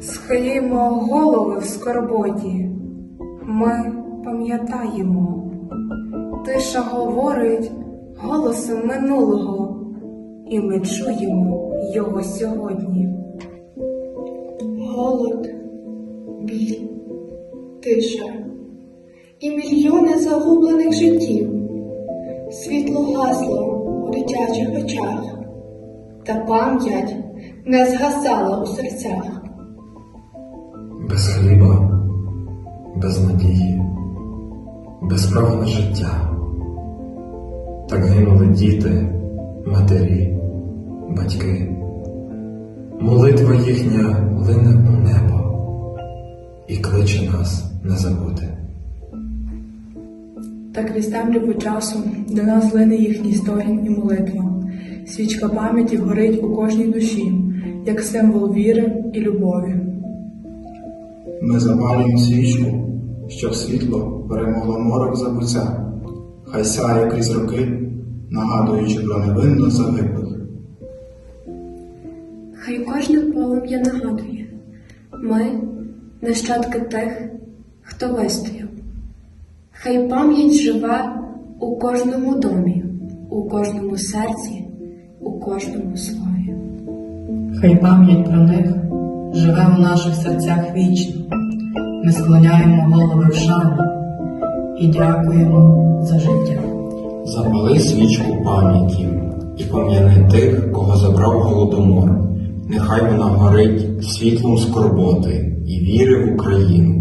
схилімо голови в скорботі. Ми пам'ятаємо, тиша говорить голосом минулого, і ми чуємо його сьогодні. Голод, біль, тиша і мільйони загублених життів. Світло гасло у дитячих очах, та пам'ять не згасала у серцях. Без хліба, без надії, без права на життя. Так гинули діти, матері, батьки. Молитва їхня лине у небо і кличе нас не забути. та крізь темряву часу до нас лине їхній стогін і молитва. Свічка пам'яті горить у кожній душі, як символ віри і любові. Ми запалюємо свічку, щоб світло перемогло морок забуття, хай сяє крізь роки, нагадуючи про невинно загиблих. Хай кожне полум'я нагадує, ми нащадки тих, хто вистояв. Хай пам'ять живе у кожному домі, у кожному серці, у кожному слові. Хай пам'ять про них живе у наших серцях вічно. Ми склоняємо голови в шану і дякуємо за життя. Запали свічку пам'яті і пом'яни тих, кого забрав голодомор. Нехай вона горить світлом скорботи і віри в Україну.